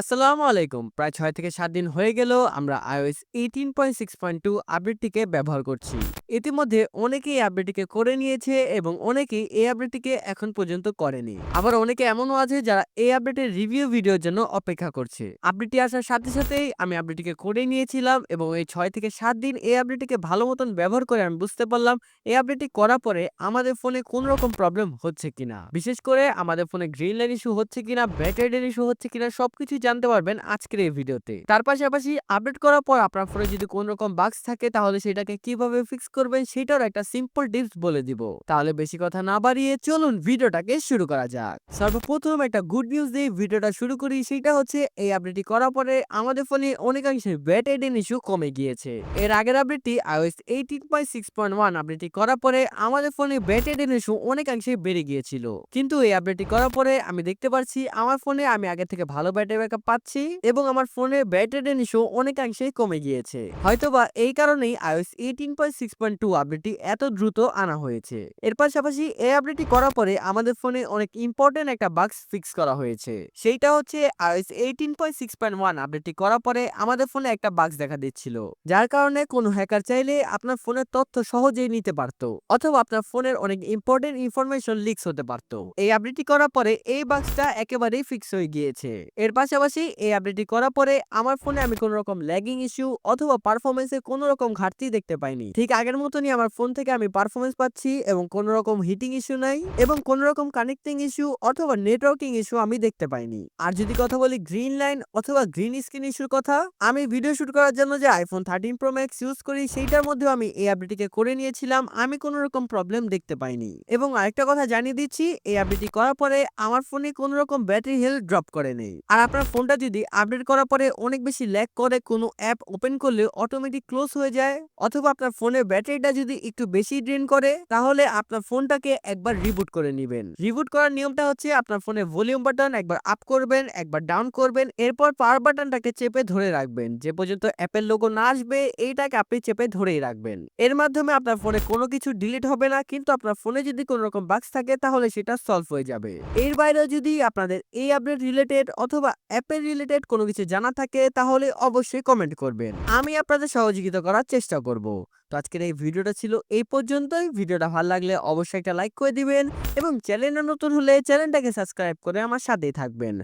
আসসালামু আলাইকুম। প্রায় ছয় থেকে সাত দিন হয়ে গেল, আমরা iOS eighteen point six point two আপডেটটিকে ব্যবহার করছি। ইতিমধ্যে অনেকেই আপডেটটিকে করে নিয়েছে এবং অনেকেই এই আপডেটটিকে এখন পর্যন্ত করেনি। আবার অনেকে এমনও আছে যারা এই আপডেটের রিভিউ ভিডিওর জন্য অপেক্ষা করছে। আপডেটটি আসার সাথে সাথেই আমি আপডেটটিকে করে নিয়েছিলাম এবং এই ছয় থেকে সাত দিন এই আপডেটটিকে ভালো মতন ব্যবহার করে আমি বুঝতে পারলাম, এই আপডেটটি করার পরে আমাদের ফোনে কোন রকম প্রবলেম হচ্ছে কিনা। বিশেষ করে আমাদের ফোনে গ্রিন লাইন ইস্যু হচ্ছে কিনা ব্যাটারি ইস্যু হচ্ছে কিনা সবকিছু জানতে পারবেন আজকের এই ভিডিওতে। তার পাশাপাশি আপডেট করার পর আপনার ফোনে যদি কোন রকম বাক্স থাকে, তাহলে সেটাকে কীভাবে ফিক্স করবেন সেটার একটা সিম্পল টিপস বলে দিব। তাহলে বেশি কথা না বাড়িয়ে চলুন ভিডিওটাকে শুরু করা যাক। সর্বপ্রথম একটা গুড নিউজ দিয়ে ভিডিওটা শুরু করি, সেটা হচ্ছে এই আপডেটটি করার পরে আমাদের ফোনে অনেকাংশে ব্যাটারি ইস্যু কমে গিয়েছে। এর আগের আপডেটটি iOS eighteen point six point one আপডেটটি করার পরে আমাদের ফোনে ব্যাটারি ইস্যু অনেকাংশে বেড়ে গিয়েছিল। কিন্তু এই আপডেটটি করার পরে আমি দেখতে পাচ্ছি আমার ফোনে আমি আগে থেকে ভালো ব্যাটারি ব্যাকআপ পাচ্ছি এবং আমার ফোনের ব্যাটারি ইস্যু অনেকাংশেই কমে গিয়েছে। হয়তোবা এই কারণেই iOS eighteen point six point two আপডেটটি এত দ্রুত আনা হয়েছে। এর পাশাপাশি এই আপডেটটি করার পরে আমাদের ফোনে অনেক ইম্পর্টেন্ট একটা বাক্স ফিক্স করা হয়েছে। সেইটা হচ্ছে iOS eighteen point six point one আপডেটটি করার পরে আমাদের ফোনে একটা বাগস দেখা দিচ্ছিল। যার কারণে কোনো হ্যাকার চাইলে আপনার ফোনের তথ্য সহজেই নিতে পারতো অথবা আপনার ফোনের অনেক ইম্পর্টেন্ট ইনফরমেশন লিক্স হতে পারতো। এই আপডেটটি করার পরে এই বাগসটা একেবারেই ফিক্স হয়ে গিয়েছে। এর পাশাপাশি এই আপডেটটি করার পরে আমার ফোনে আমি কোনো রকম ল্যাগিং ইস্যু অথবা পারফরমেন্সে কোনো রকম ঘাটতি দেখতে পাইনি। ঠিক আগের মতনই আমার ফোন থেকে আমি পারফরমেন্স পাচ্ছি এবং কোনো রকম হিটিং ইস্যু নাই এবং কোনো রকম কানেক্টিং ইস্যু অথবা নেটওয়ার্কিং ইস্যু আমি দেখতে পাইনি। আর যদি কথা বলি গ্রিন লাইন অথবা গ্রিন স্ক্রিন ইস্যুর কথা, আমি ভিডিও শুট করার জন্য যে iPhone thirteen pro max use করি, সেইটার মধ্যেও আমি এই আপডেটটিকে করে নিয়েছিলাম, আমি কোনো রকম প্রবলেম দেখতে পাইনি। এবং আরেকটা কথা জানিয়ে দিচ্ছি, এই আপডেটটি করার পরে আমার ফোনে কোনো রকম ব্যাটারি হেলথ ড্রপ করে নেই আর আপনার ফোনটা যদি আপডেট করার পরে অনেক বেশি ল্যাগ করে, কোনো অ্যাপ ওপেন করলে অটোমেটিক ক্লোজ হয়ে যায়। অথবা আপনার ফোনের ব্যাটারিটা যদি একটু বেশি ড্রেন করে, তাহলে আপনার ফোনটাকে একবার রিবুট করে নেবেন। রিবুট করার নিয়মটা হচ্ছে আপনার ফোনে ভলিউম বাটন একবার আপ করবেন, একবার ডাউন করবেন, এরপর পাওয়ার বাটনটাকে চেপে ধরে রাখবেন। যে পর্যন্ত অ্যাপের লোগো না আসবে, এইটাকে আপনি চেপে ধরেই রাখবেন। এর মাধ্যমে আপনার ফোনে কোনো কিছু ডিলিট হবে না, কিন্তু আপনার ফোনে যদি কোনো রকম বাক্স থাকে, তাহলে সেটা সলভ হয়ে যাবে। এর বাইরেও যদি আপনাদের এই আপডেট রিলেটেড অথবা অ্যাপের রিলেটেড কোনো কিছু জানা থাকে, তাহলে অবশ্যই কমেন্ট করবেন। আমি আপনাদের সহযোগিতা করার চেষ্টা করব। তো আজকের এই ভিডিওটা ছিল এই পর্যন্তই। ভিডিওটা ভালো লাগলে অবশ্যই একটা লাইক করে দিবেন এবং চ্যানেলটা নতুন হলে চ্যানেলটাকে সাবস্ক্রাইব করে আমার সাথেই থাকবেন।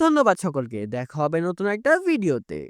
ধন্যবাদ সকলকে। দেখা হবে নতুন একটা ভিডিওতে